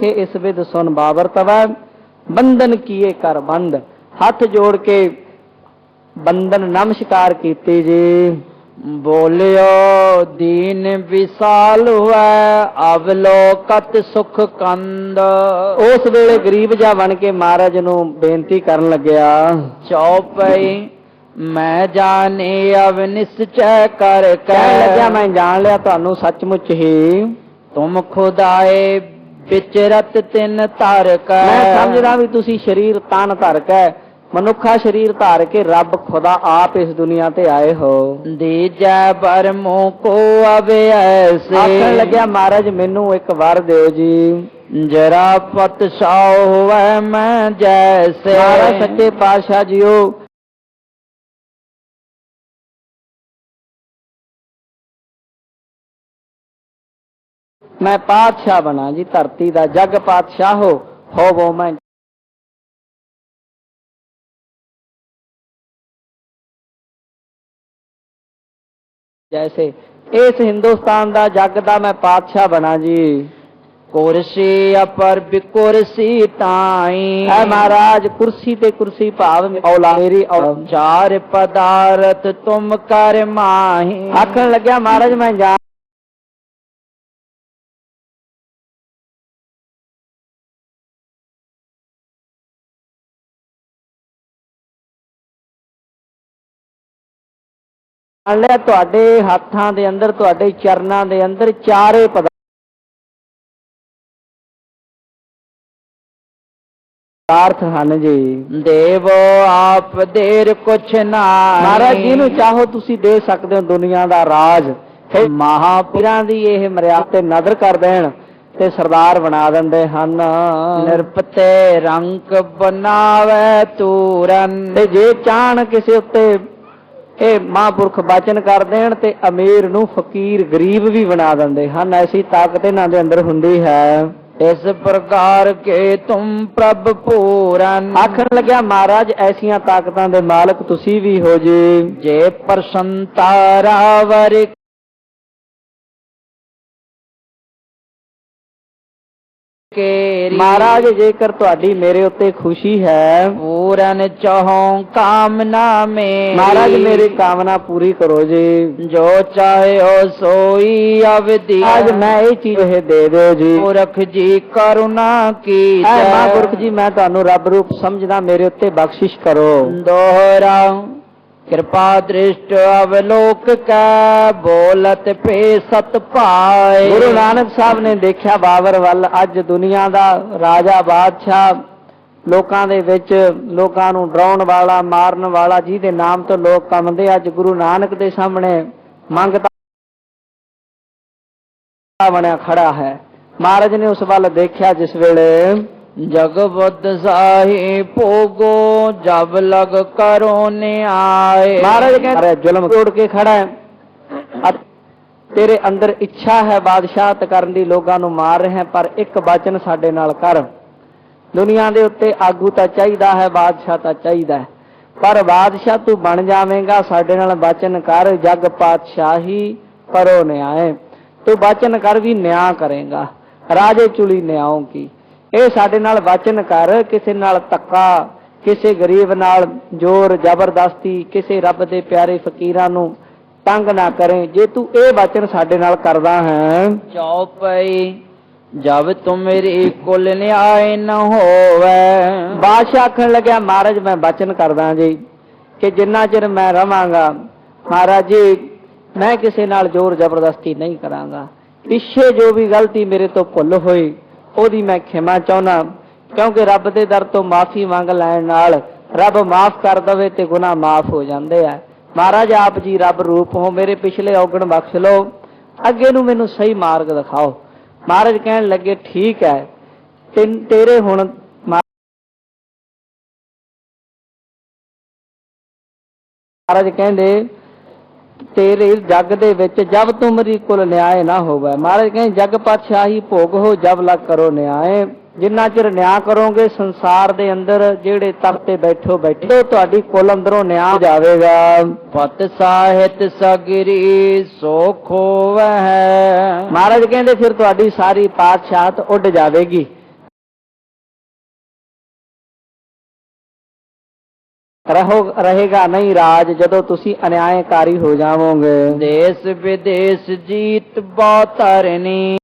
ਆਖੇ ਇਸ ਵਿਦ ਸੁਨ ਬਾਬਰ ਤਵੈ ਬੰਧਨ ਕੀਏ ਕਰ ਬੰਦ ਹੱਥ ਜੋੜ ਕੇ ਬੰਧਨ ਨਮਸਕਾਰ ਕੀਤੀ ਜੀ। ਬੋਲਿਓ ਦੀਨ ਵਿਸਾਲ ਹੋਇ ਅਵਲੋਕਤ ਸੁਖ ਕੰਦ। ਉਸ ਵੇਲੇ ਗਰੀਬ ਜਿਹਾ ਬਣ ਕੇ ਮਹਾਰਾਜ ਨੂੰ ਬੇਨਤੀ ਕਰਨ ਲੱਗਿਆ ਚੌਪਈ ਮੈਂ ਜਾਣੇ ਅਵ ਨਿਸਚੈ ਕਰ ਕਹਿਣ ਲੱਗਿਆ ਮੈਂ ਜਾਣ ਲਿਆ ਤੁਹਾਨੂੰ ਸੱਚਮੁੱਚ ਹੀ। ਤੁਮ ਖੁਦਾਏ ਵਿਚਰਤ ਤਿਨ ਧਰ ਕੈ। ਮੈਂ ਸਮਝਦਾ ਵੀ ਤੁਸੀਂ ਸਰੀਰ ਤਨ ਧਰ ਕੇ। ਮਨੁੱਖਾ ਸਰੀਰ ਧਾਰ ਕੇ ਰੱਬ ਖੁਦਾ ਆਪ ਇਸ ਦੁਨੀਆ ਤੇ ਆਏ ਹੋ। ਦੀਜੈ ਬਰਮੋ ਕੋ ਅਵੇ ਐਸੇ। ਆਖਣ ਲੱਗਿਆ ਮਹਾਰਾਜ ਮੈਨੂੰ ਇੱਕ ਵਰ ਦਿਓ ਜੀ। ਜਰਾ ਪਤ ਸਾਉ ਹੋਵੇ ਮੈਂ ਜੈਸੇ। ਮਹਾਰਾਜ ਸੱਚੇ ਪਾਤਸ਼ਾਹ ਜੀਓ ਮੈਂ ਪਾਤਸ਼ਾਹ ਬਣਾ ਜੀ ਧਰਤੀ ਦਾ ਜਗ ਪਾਤਸ਼ਾਹ ਹੋ ਹੋਵੋ ਮੈਂ। ਜੈਸੇ ਇਸ ਹਿੰਦੁਸਤਾਨ ਦਾ ਜਗ ਦਾ ਮੈਂ ਪਾਤਸ਼ਾਹ ਬਣਾ ਜੀ। ਕੁਰਸੀ ਅਪਰ ਬਿਕੁਰਸੀ ਤਾਈ। ਐ ਮਹਾਰਾਜ ਕੁਰਸੀ ਤੇ ਕੁਰਸੀ ਭਾਵ ਔਲਾ। ਮੇਰੀ ਔਲਾਦ ਚਾਰ ਪਦਾਰਥ ਤੁਮ ਕਰ ਮਾਹੀ। ਆਖਣ ਲੱਗਿਆ ਮਹਾਰਾਜ ਮੈਂ ਲਿਆ ਤੁਹਾਡੇ ਹੱਥਾਂ ਦੇ ਅੰਦਰ ਤੁਹਾਡੇ ਚਰਨਾਂ ਦੇ ਅੰਦਰ ਚਾਰੇ ਪਦਾਰਥ ਹਨ ਜੀ। ਦੇਵੋ ਆਪ ਦੇਰ ਕੁਛ ਨਾਹੀ। ਮਹਾਰਾਜ ਜੀ ਨੂੰ ਚਾਹੋ ਤੁਸੀਂ ਦੇ ਸਕਦੇ ਹੋ ਦੁਨੀਆ ਦਾ ਰਾਜ। ਮਹਾਪੀਰਾਂ ਦੀ ਇਹ ਮਰਿਆਦਾ ਤੇ ਨਜ਼ਰ ਕਰ ਦੇਣ ਤੇ ਸਰਦਾਰ ਬਣਾ ਦਿੰਦੇ ਹਨ। ਨਿਰਪਤੇ ਰੰਗ ਬਨਾਵੇ ਤੂਰਨ। ਤੇ ਜੇ ਚਾਹਣ ਕਿਸੇ ਉੱਤੇ ਇਹ ਮਹਾਂਪੁਰਖ ਬਚਨ ਕਰ ਦੇਣ ਤੇ ਅਮੀਰ ਨੂੰ ਫਕੀਰ ਗਰੀਬ ਵੀ ਬਣਾ ਦਿੰਦੇ ਹਨ। ਐਸੀ ਤਾਕਤ ਇਹਨਾਂ ਦੇ ਅੰਦਰ ਹੁੰਦੀ ਹੈ। ਇਸ ਪ੍ਰਕਾਰ ਕੇ ਤੁਮ ਪ੍ਰਭ ਪੂਰਨ। ਆਖਣ ਲੱਗਿਆ ਮਹਾਰਾਜ ਐਸੀਆਂ ਤਾਕਤਾਂ ਦੇ ਮਾਲਕ ਤੁਸੀਂ ਵੀ ਹੋ ਜੀ। ਜੇ ਪ੍ਰਸੰਤਾ ਰਾਵਰ ਕੇ ਮਹਾਰਾਜ ਜੇਕਰ ਤੁਹਾਡੀ ਮੇਰੇ ਉੱਤੇ ਖੁਸ਼ੀ ਹੈ ਪੂਰਨ ਚਾਹੋ ਕਾਮਨਾ ਮੇ ਮਹਾਰਾਜ ਮੇਰੀ ਕਾਮਨਾ ਪੂਰੀ ਕਰੋ ਜੀ। ਜੋ ਚਾਹੋ ਸੋਈ ਅਵਦੀ ਅੱਜ ਮੈਂ ਇਹ ਚੀਜ਼ ਇਹ ਦੇ ਦਿਓ ਜੀ। ਪੁਰਖ ਜੀ ਕਰੁਣਾ ਕੀ ਐ ਮਹਾਂਪੁਰਖ ਜੀ ਮੈਂ ਤੁਹਾਨੂੰ ਰੱਬ ਰੂਪ ਸਮਝਦਾ ਮੇਰੇ ਉੱਤੇ ਬਖਸ਼ਿਸ਼ ਕਰੋ। ਦੋਹਰਾ ਕਿਰਪਾ ਦ੍ਰਿਸ਼ਟ ਅਵਲੋਕ ਕੈ, ਬੋਲਤ ਪੇ ਸਤ ਪਾਏ ਗੁਰੂ ਨਾਨਕ ਸਾਹਿਬ ਨੇ ਦੇਖਿਆ ਬਾਬਰ ਵੱਲ, ਅੱਜ ਦੁਨੀਆ ਦਾ ਰਾਜਾ ਬਾਦਸ਼ਾਹ ਲੋਕਾਂ ਦੇ ਵਿੱਚ, ਲੋਕਾਂ ਨੂੰ ਡਰਾਉਣ ਵਾਲਾ, ਮਾਰਨ ਵਾਲਾ, ਜਿਹਦੇ ਨਾਮ ਤੋਂ ਲੋਕ ਕੰਮਦੇ ਅੱਜ ਗੁਰੂ ਨਾਨਕ ਦੇ ਸਾਹਮਣੇ ਮੰਗਤਾ ਬਣਿਆ ਖੜਾ ਹੈ। ਮਹਾਰਾਜ ਨੇ ਉਸ ਵੱਲ ਦੇਖਿਆ, ਜਿਸ ਵੇਲੇ ਜਗ ਬੁੱਧ ਸਾਹੀ ਭੋਗੋ ਜਬ ਲਗ ਕਰੋ ਨਿਆਏ। ਮਹਾਰਾਜ ਕਹਿੰਦੇ ਜ਼ੁਲਮ ਤੋੜ ਕੇ ਖੜਾ ਹੈ। ਤੇਰੇ ਅੰਦਰ ਇੱਛਾ ਹੈ ਬਾਦਸ਼ਾਹਤ ਕਰਨ ਦੀ ਲੋਕਾਂ ਨੂੰ ਮਾਰ ਰਿਹਾ ਪਰ ਇੱਕ ਬਚਨ ਸਾਡੇ ਨਾਲ ਕਰ। ਦੁਨੀਆ ਦੇ ਉੱਤੇ ਆਗੂ ਤਾਂ ਚਾਹੀਦਾ ਹੈ ਬਾਦਸ਼ਾਹ ਤਾਂ ਚਾਹੀਦਾ ਹੈ। ਪਰ ਬਾਦਸ਼ਾਹ ਤੂੰ ਬਣ ਜਾਵੇਂਗਾ ਸਾਡੇ ਨਾਲ ਬਚਨ ਕਰ ਜਗ ਪਾਤਸ਼ਾਹੀ ਕਰੋ ਨਿਆਏ। ਤੂੰ ਬਚਨ ਕਰ ਵੀ ਨਿਆਂ ਕਰੇਗਾ ਰਾਜੇ ਚੁਲੀ ਨਿਆਉ ਕੀ ਇਹ ਸਾਡੇ ਨਾਲ ਬਚਨ ਕਰ ਕਿਸੇ ਨਾਲ ਧੱਕਾ ਕਿਸੇ ਗਰੀਬ ਨਾਲ ਜ਼ੋਰ ਜ਼ਬਰਦਸਤੀ ਕਿਸੇ ਰੱਬ ਦੇ ਪਿਆਰੇ ਫਕੀਰਾਂ ਨੂੰ ਤੰਗ ਨਾ ਕਰੇ। ਜੇ ਤੂੰ ਇਹ ਬਚਨ ਸਾਡੇ ਨਾਲ ਕਰਦਾ ਹੈ ਚੌਪਈ ਜਬ ਤੁਮ ਮੇਰੀ ਕੁਲ ਨਿਆਏ ਨ ਹੋਵੇ। ਬਾਦਸ਼ਾਹ ਆਖਣ ਲੱਗਿਆ ਮਹਾਰਾਜ ਮੈਂ ਬਚਨ ਕਰਦਾ ਜੀ ਕਿ ਜਿੰਨਾ ਚਿਰ ਮੈਂ ਰਵਾਂਗਾ ਮਹਾਰਾਜ ਜੀ ਮੈਂ ਕਿਸੇ ਨਾਲ ਜ਼ੋਰ ਜ਼ਬਰਦਸਤੀ ਨਹੀਂ ਕਰਾਂਗਾ। ਪਿੱਛੇ ਜੋ ਵੀ ਗਲਤੀ ਮੇਰੇ ਤੋਂ ਭੁੱਲ ਹੋਈ ਉਹਦੀ ਮੈਂ ਖਿਮਾ ਚਾਹੁੰਦਾ, ਕਿਉਂਕਿ ਰੱਬ ਦੇ ਦਰ ਤੋਂ ਮਾਫੀ ਮੰਗ ਲੈਣ ਨਾਲ ਰੱਬ ਮਾਫ ਕਰ ਦਵੇ ਤੇ ਗੁਨਾਹ ਮਾਫ ਹੋ ਜਾਂਦੇ ਆ। ਮਹਾਰਾਜ, ਆਪ ਜੀ ਰੱਬ ਰੂਪ ਹੋ, ਮੇਰੇ ਪਿਛਲੇ ਔਗਣ ਬਖਸ਼ ਲਓ। ਅੱਗੇ ਨੂੰ ਮੈਨੂੰ ਸਹੀ ਮਾਰਗ ਦਿਖਾਓ। ਮਹਾਰਾਜ ਕਹਿਣ ਲੱਗੇ, ਠੀਕ ਹੈ ਤੇਰੇ ਹੁਣ ਮਹਾਰਾਜ ਕਹਿੰਦੇ ਤੇਰੇ ਜਗ ਦੇ ਵਿੱਚ ਜਬ ਤੁਮਰੀ ਕੁਲ ਨਿਆਏ ਨਾ ਹੋਵੇ। ਮਹਾਰਾਜ ਕਹਿੰਦੇ ਜਗ ਪਾਤਸ਼ਾਹੀ ਭੋਗ ਹੋ ਜਬ ਲਗ ਕਰੋ ਨਿਆਏ। ਜਿੰਨਾ ਚਿਰ ਨਿਆਂ ਕਰੋਗੇ ਸੰਸਾਰ ਦੇ ਅੰਦਰ ਜਿਹੜੇ ਤਖਤ ਤੇ ਬੈਠੋ ਬੈਠੇ ਤੁਹਾਡੀ ਕੁਲ ਅੰਦਰੋਂ ਨਿਆਂ ਜਾਵੇਗਾ। ਪਤ ਸਾਹਿਤ ਸਗਰੀ ਸੋਖ ਹੋਵੇ। ਮਹਾਰਾਜ ਕਹਿੰਦੇ ਫਿਰ ਤੁਹਾਡੀ ਸਾਰੀ ਪਾਤਸ਼ਾਹਤ ਉੱਡ ਜਾਵੇਗੀ। ਰਹੋ ਰਹੇਗਾ ਨਹੀਂ ਰਾਜ ਜਦੋਂ ਤੁਸੀਂ ਅਨਿਆਇਕਾਰੀ ਹੋ ਜਾਵੋਗੇ। ਦੇਸ ਵਿਦੇਸ ਜੀਤ ਬਹੁਤ ਧਰਨੀ